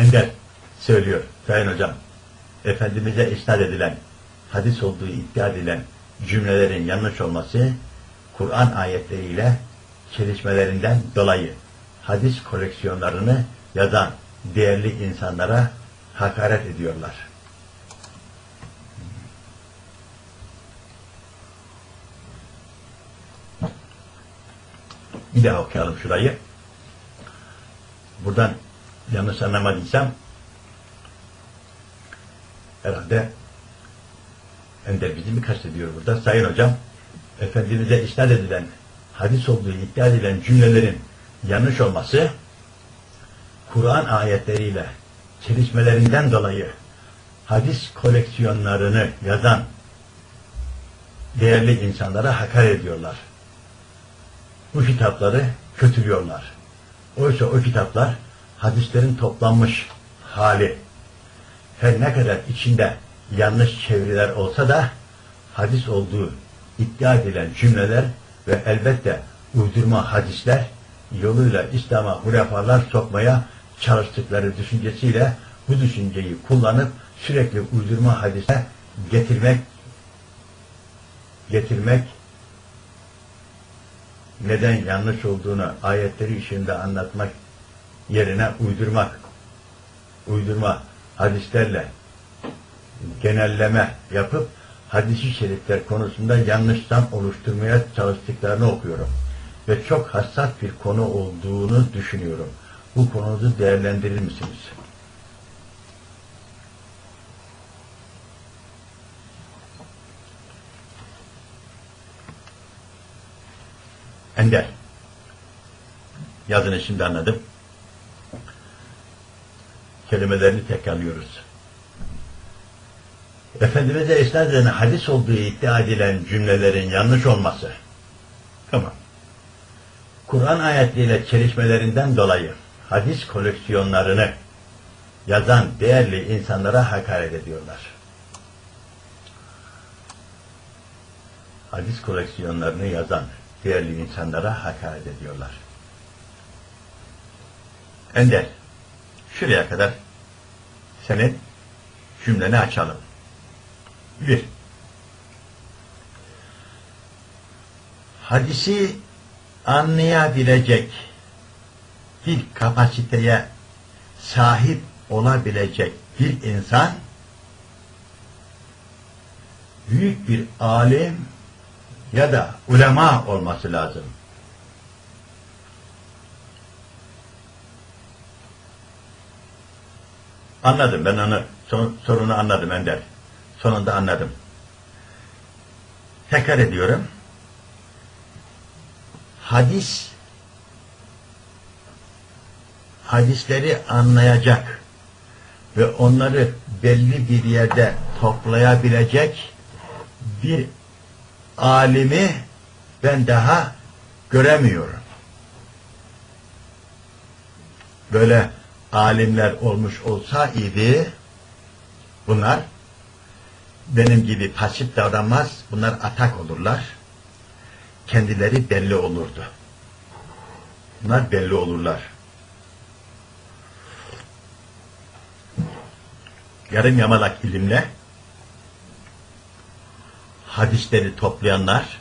Ender söylüyor Sayın Hocam. Efendimiz'e isnat edilen, hadis olduğu iddia edilen cümlelerin yanlış olması Kur'an ayetleriyle çelişmelerinden dolayı hadis koleksiyonlarını yazan değerli insanlara hakaret ediyorlar. Bir daha okuyalım şurayı. Buradan yanlış anlamadıysam herhalde Ender bizi mi kastediyor burada? Sayın Hocam, Efendimiz'e isnat edilen, hadis olduğu iddia edilen cümlelerin yanlış olması, Kur'an ayetleriyle çelişmelerinden dolayı hadis koleksiyonlarını yazan değerli insanlara hakaret ediyorlar. Bu kitapları kötülüyorlar. Oysa o kitaplar hadislerin toplanmış hali. Her ne kadar içinde yanlış çeviriler olsa da hadis olduğu iddia edilen cümleler ve elbette uydurma hadisler yoluyla İslam'a hurefalar sokmaya çalıştıkları düşüncesiyle bu düşünceyi kullanıp sürekli uydurma hadise getirmek getirmek neden yanlış olduğunu ayetleri içinde anlatmak yerine uydurmak, uydurma hadislerle genelleme yapıp hadisi şerifler konusunda yanlıştan oluşturmaya çalıştıklarını okuyorum. Ve çok hassas bir konu olduğunu düşünüyorum. Bu konuyu değerlendirir misiniz? Ender. Yazını şimdi anladım. Kelimelerini tekrarlıyoruz. Efendimiz'e isnat edilen hadis olduğu iddia edilen cümlelerin yanlış olması. Tamam. Kur'an ayetleriyle çelişmelerinden dolayı hadis koleksiyonlarını yazan değerli insanlara hakaret ediyorlar. Hadis koleksiyonlarını yazan değerli insanlara hakaret ediyorlar. Ender, şuraya kadar senin cümleni açalım. Bir, hadisi anlayabilecek bir kapasiteye sahip olabilecek bir insan büyük bir alim ya da ulema olması lazım. Anladım ben onu son, sorunu anladım Ender. Sonunda anladım. Tekrar ediyorum. Hadis hadisleri anlayacak ve onları belli bir yerde toplayabilecek bir alimi ben daha göremiyorum. Böyle alimler olmuş olsa idi bunlar benim gibi pasif davranmaz, bunlar atak olurlar. Kendileri belli olurdu. Bunlar belli olurlar. Yarım yamalak ilimle hadisleri toplayanlar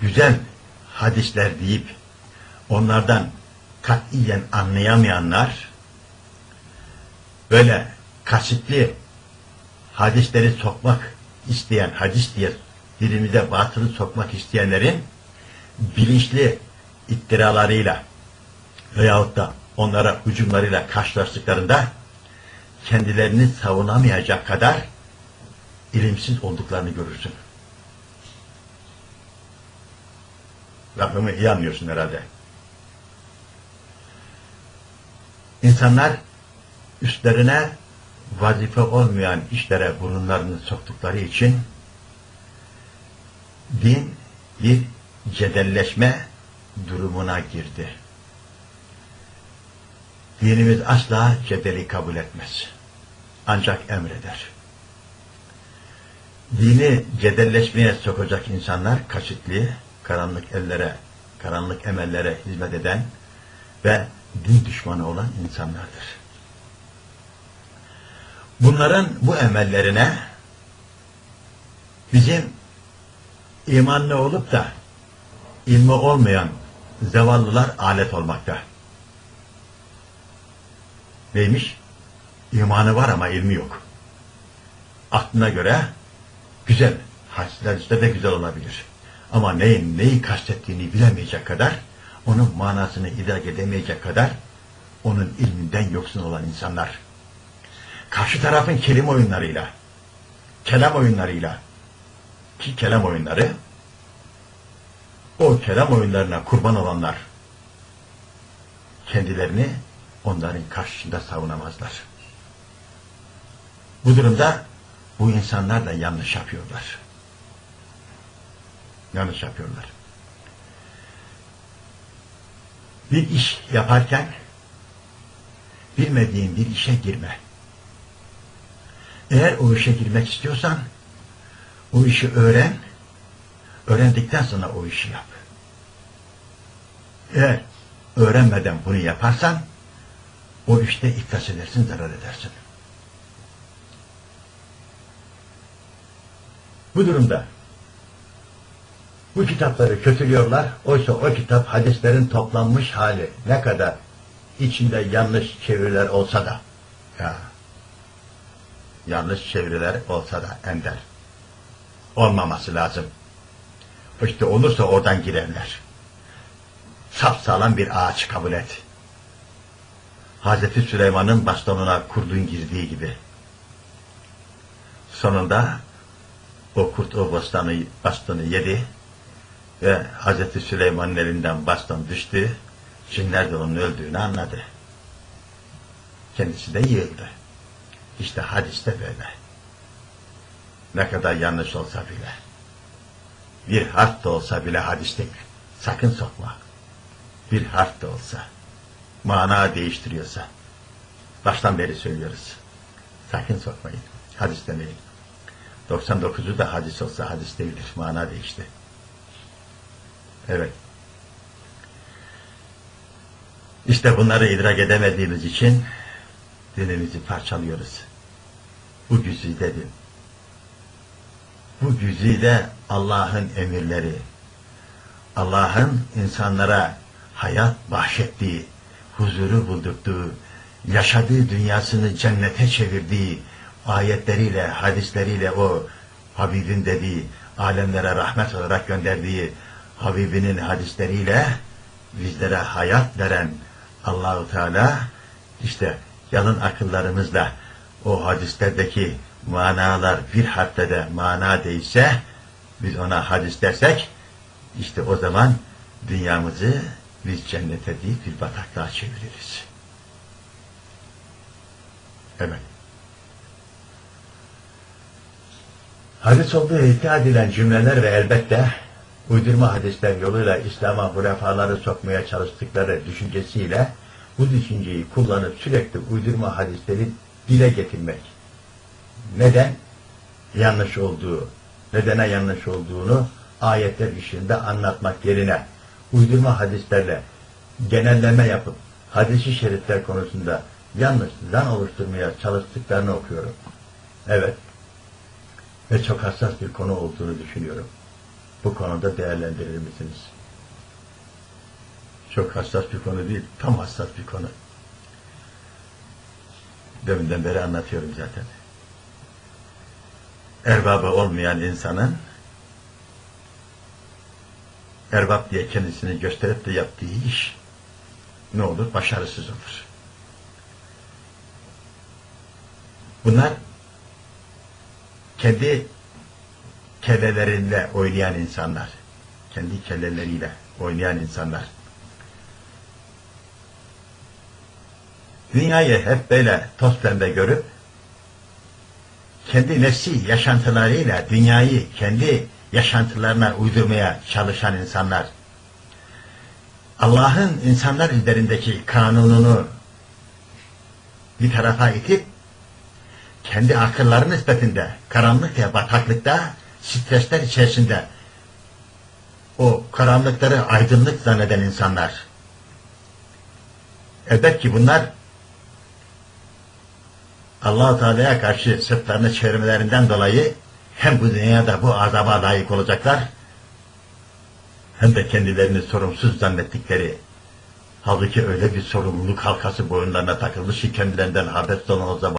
güzel hadisler deyip onlardan katiyen anlayamayanlar böyle kasıtlı hadisleri sokmak isteyen hadis diye dilimize batılı sokmak isteyenlerin bilinçli ittiralarıyla veyahut da onlara hücumlarıyla karşılaştıklarında kendilerini savunamayacak kadar ilimsiz olduklarını görürsün. Lafımı iyi anlıyorsun herhalde. İnsanlar üstlerine vazife olmayan işlere burunlarını soktukları için din bir cedelleşme durumuna girdi. Dinimiz asla cedeli kabul etmez. Ancak emreder. Dini cedelleşmeye sokacak insanlar kasıtlı, karanlık ellere, karanlık emellere hizmet eden ve din düşmanı olan insanlardır. Bunların bu emellerine bizim imanlı olup da ilmi olmayan zavallılar alet olmakta. Neymiş? İmanı var ama ilmi yok. Aklına göre güzel, hadisler de güzel olabilir. Ama neyin neyi kastettiğini bilemeyecek kadar, onun manasını idrak edemeyecek kadar, onun ilminden yoksun olan insanlar. Karşı tarafın kelime oyunlarıyla, kelam oyunlarıyla, ki kelam oyunları, o kelam oyunlarına kurban olanlar, kendilerini onların karşısında savunamazlar. Bu durumda bu insanlar da yanlış yapıyorlar. Yanlış yapıyorlar. Bir iş yaparken bilmediğin bir işe girme. Eğer o işe girmek istiyorsan o işi öğren, öğrendikten sonra o işi yap. Eğer öğrenmeden bunu yaparsan o işte iflas edersin, zarar edersin. Bu durumda bu kitapları kötülüyorlar. Oysa o kitap hadislerin toplanmış hali. Ne kadar içinde yanlış çeviriler olsa da ya yanlış çeviriler olsa da ender. Olmaması lazım. İşte olursa oradan girerler. Sapsağlam bir ağaç kabul et. Hazreti Süleyman'ın bastonuna kurdun girdiği gibi. Sonunda o kurt o bastonu, bastonu yedi ve Hazreti Süleyman'ın elinden baston düştü. Cinler de onun öldüğünü anladı. Kendisi de yığıldı. İşte hadiste böyle. Ne kadar yanlış olsa bile. Bir harf da olsa bile hadiste sakın sokma. Bir harf da olsa. Mana değiştiriyorsa. Baştan beri söylüyoruz. Sakın sokmayın. Hadis demeyin. 99'u da hadis olsa hadis değildir. Mana değişti. Evet. İşte bunları idrak edemediğimiz için dinimizi parçalıyoruz. Bu güzide din. Bu güzide Allah'ın emirleri, Allah'ın insanlara hayat bahşettiği, huzuru buldurduğu, yaşadığı dünyasını cennete çevirdiği ayetleriyle, hadisleriyle o Habibin dediği, alemlere rahmet olarak gönderdiği Habibinin hadisleriyle bizlere hayat veren Allahu Teala işte yalın akıllarımızla o hadislerdeki manalar bir harfte de mana değilse biz ona hadis dersek işte o zaman dünyamızı biz cennete değil bir bataklığa çeviririz. Evet. Hadis olduğu iddia edilen cümleler ve elbette uydurma hadisler yoluyla İslam'a hurefaları sokmaya çalıştıkları düşüncesiyle bu düşünceyi kullanıp sürekli uydurma hadisleri dile getirmek. Neden? Yanlış olduğu, nedene yanlış olduğunu ayetler içinde anlatmak yerine uydurma hadislerle genelleme yapıp hadisi şerifler konusunda yanlış zan oluşturmaya çalıştıklarını okuyorum. Evet. Ve çok hassas bir konu olduğunu düşünüyorum. Bu konuda değerlendirir misiniz? Çok hassas bir konu değil, tam hassas bir konu. Deminden beri anlatıyorum zaten. Erbabı olmayan insanın erbab diye kendisini gösterip de yaptığı iş ne olur? Başarısız olur. Bunlar kendi kellelerinde oynayan insanlar. Kendi kelleleriyle oynayan insanlar. Dünyayı hep böyle toz pembe görüp kendi nefsi yaşantılarıyla dünyayı kendi yaşantılarına uydurmaya çalışan insanlar. Allah'ın insanlar üzerindeki kanununu bir tarafa itip kendi akılları nispetinde karanlık ve bataklıkta stresler içerisinde o karanlıkları aydınlık zanneden insanlar. Elbet ki bunlar allah Teala'ya karşı sırtlarını çevirmelerinden dolayı hem bu dünyada bu azaba layık olacaklar hem de kendilerini sorumsuz zannettikleri halbuki öyle bir sorumluluk halkası boyunlarına takılmış ki kendilerinden habersiz olan o zaman